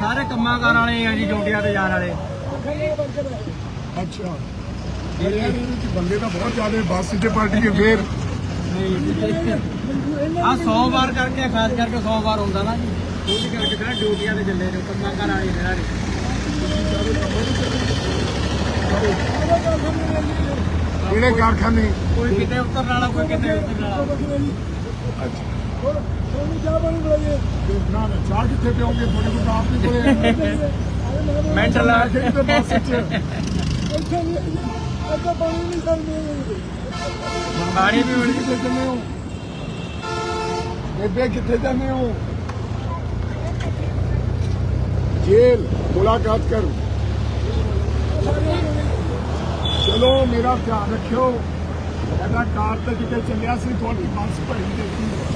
ਸਾਰੇ ਕੰਮਾਂ ਕਾਰ ਵਾਲੇ ਆ ਜੀ ਡਿਊਟੀਆਂ ਤੇ ਜਾਣ ਵਾਲੇ। ਅੱਛਾ। ਵਿੱਚ ਬੰਦੇ ਤਾਂ ਬਹੁਤ ਜ਼ਿਆਦਾ ਬੱਸ 'ਚ ਪਾਰਟੀ ਕੇ ਫੇਰ। ਆ 100 ਵਾਰ ਕਰਕੇ ਖਾਸ ਕਰਕੇ 100 ਵਾਰ ਹੁੰਦਾ ਨਾ ਜੀ। ਉਹਦੇ ਕਰਕੇ ਕਿਹੜਾ ਡਿਊਟੀਆਂ ਤੇ ਚੱਲੇ ਨੇ ਕੰਮਾਂ ਕਾਰ ਵਾਲੇ ਨੇ ਸਾਰੇ ਕਿਹੜੇ ਕਾਰਖਾਨੇ? ਕੋਈ ਕਿਤੇ ਉਤਰਨ ਵਾਲਾ ਕੋਈ ਕਿਤੇ ਉਤਰਨ ਵਾਲਾ ਅੱਛਾ। ਨਾ ਨਾ ਚਾਹ ਕਿੱਥੇ ਪਿਓਗੇ ਤੁਹਾਡੇ ਕੋਲ। ਤਾਂ ਆਪ ਹੀ ਕੋਲੇ ਮੈਂਟਲ ਆ ਕਿਹੜੀ ਤੇ ਬੱਸ 'ਚ ਪਾਣੀ ਵੀ ਮਿਲ ਕਿੱਥੇ ਜਾਂਦੇ ਹੋ? ਬੇਬੇ ਕਿੱਥੇ ਜਾਂਦੇ ਹੋ? ਜੇਲ ਮੁਲਾਕਾਤ ਕਰੋ। ਚਲੋ ਮੇਰਾ ਧਿਆਨ ਰੱਖਿਓ। ਇਹਦਾ ਕਾਰ ਤੇ ਕਿਤੇ ਚੱਲਿਆ ਸੀ ਤੁਹਾਡੀ ਬੱਸ ਭਰੀ ਦੇਖੀ।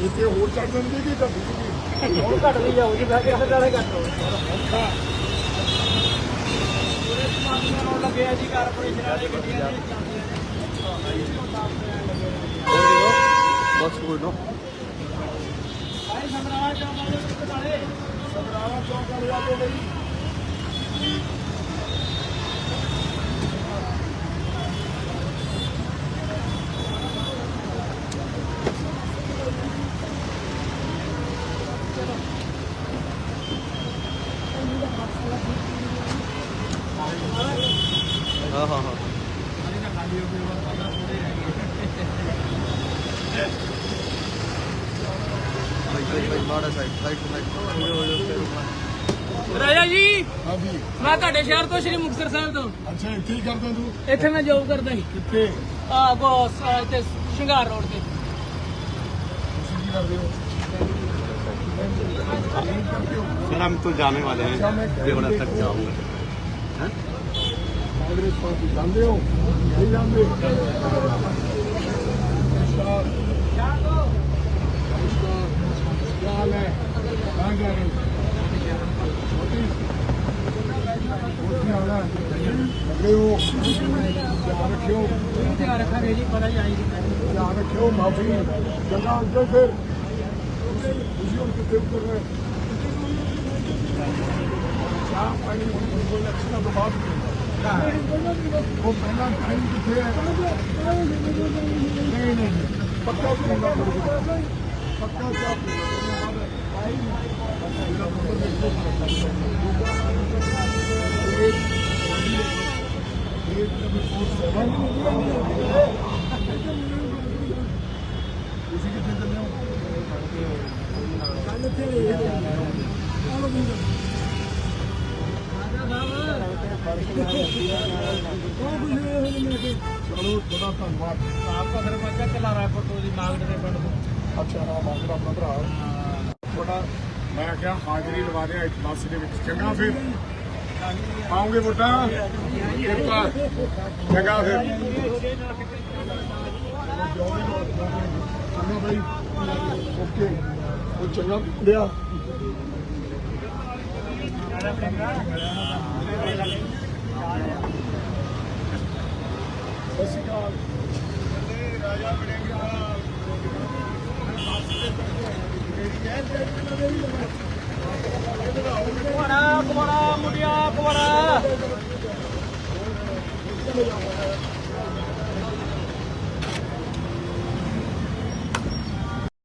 ਇੱਥੇ ਹੋਰ ਚੜ ਜਾਂਦੇ ਕਿ ਘੱਟ ਜੀ ਹੁਣ ਘੱਟ ਨਹੀਂ ਜਾਓ ਜੀ ਮੈਂ ਕਿਹਾ ਨਾਲੇ ਘੱਟ ਹੋ ਲੱਗਿਆ ਜੀ ਕਾਰਪੋਰੇਸ਼ਨ ਵਾਲੇ ਗੱਡੀਆਂ ਬਸ ਕੋਈ ਨਾ। ਭਾਈ ਸਮਰਾਜ ਚੌਕ ਵਾਲੇ ਨਾਲੇ। ਸਮਰਾਲਾ ਚੌਂਕ ਵਾਲੇ ਆ ਗਏ ਹਾਂ ਹਾਂ ਹਾਂ ਭਾਈ ਭਾਈ ਭਾਈ ਮਾੜਾ ਸਾਈਡ ਸਾਈਡ ਸਾਈਡ ਹੋ ਜਾ ਹੋ ਜਾ ਫਿਰ ਰੁਕਣਾ। ਰਾਜਾ ਜੀ ਹਾਂ ਜੀ ਮੈਂ ਤੁਹਾਡੇ ਸ਼ਹਿਰ ਤੋਂ ਸ਼੍ਰੀ ਮੁਕਤਸਰ ਸਾਹਿਬ ਤੋਂ ਅੱਛਾ ਇੱਥੇ ਹੀ ਕਰਦਾ ਤੂੰ ਇੱਥੇ ਮੈਂ ਜੋਬ ਕਰਦਾ ਸੀ ਕਿੱਥੇ ਆ ਬੋਸ ਤੇ ਸ਼ਿੰਗਾਰ ਰੋਡ ਤੇ ਤੁਸੀਂ ਕੀ ਕਰਦੇ ਹੋ सर हम तो जाने वाले हैं देवड़ा तक जाऊंगा हैं? ਕਾਂਗਰਸ ਪਾਰਟੀ ਜਾਂਦੇ ਹੋ ਨਹੀਂ ਜਾਂਦੇ ਹਾਲ ਹੈ ਕਹਾਂ ਜਾ ਧਿਆਨ ਰੱਖਿਓ ਧਿਆਨ ਰੱਖਾਂਗੇ ਜੀ ਪਤਾ ਹੀ ਧਿਆਨ ਰੱਖਿਓ ਮਾਫੀ ਜਗਾ ਅੱਗੇ ਫਿਰ ਤੁਸੀਂ ਹੁਣ ਕਿੱਥੇ ਉੱਤਰ ਰਹੇ ਚਾਹ ਪਾਣੀ ਹੁਣ ਕੋਈ ਲੱਛਣਾ ਤੋਂ ਬਾਅਦ ਉਹ ਪਹਿਲਾਂ ਟਾਈਮ ਕਿੱਥੇ ਹੈ ਨਹੀਂ ਨਹੀਂ ਪੱਕਾ ਪੀਣਾ ਪੱਕਾ ਚਾਹ ਤੁਸੀਂ ਕਿੱਥੇ ਚੱਲੇ ਹੋ ਕੱਲ ਇੱਥੇ ਚਲੋ ਬੜਾ ਧੰਨਵਾਦ ਆਪਕਾ ਸਰਪੰਚ ਚਲਾ ਰਹਾ ਫੋਟੋ ਦੀ ਮਾਂਗੜ ਦੇ ਪਿੰਡ ਤੋਂ ਅੱਛਾ ਨਾਮ ਆਪਣਾ ਆਪਣਾ ਭਰਾ। ਤੁਹਾਡਾ, ਮੈਂ ਕਿਹਾ ਹਾਜ਼ਰੀ ਲਵਾ ਦਿਆ ਇਸ ਦੇ ਵਿੱਚ। ਚੰਗਾ ਫਿਰ। ਪਾਉਂਗੇ ਵੋਟਾਂ? ਕਿਰਪਾ। ਚੰਗਾ ਫਿਰ। ਚੰਗਾ ਭਾਈ ਓਕੇ। ਉਹ ਚੰਗਾ ਲਿਆ ਸਤਿ ਸ਼੍ਰੀ ਅਕਾਲ ਰਾਜਾ ਬਣੇਗਾ ਕੁਮਾਰਾ ਕੁਮਾਰਾ ਮੁੰਡਿਆ ਕੁਮਾਰਾ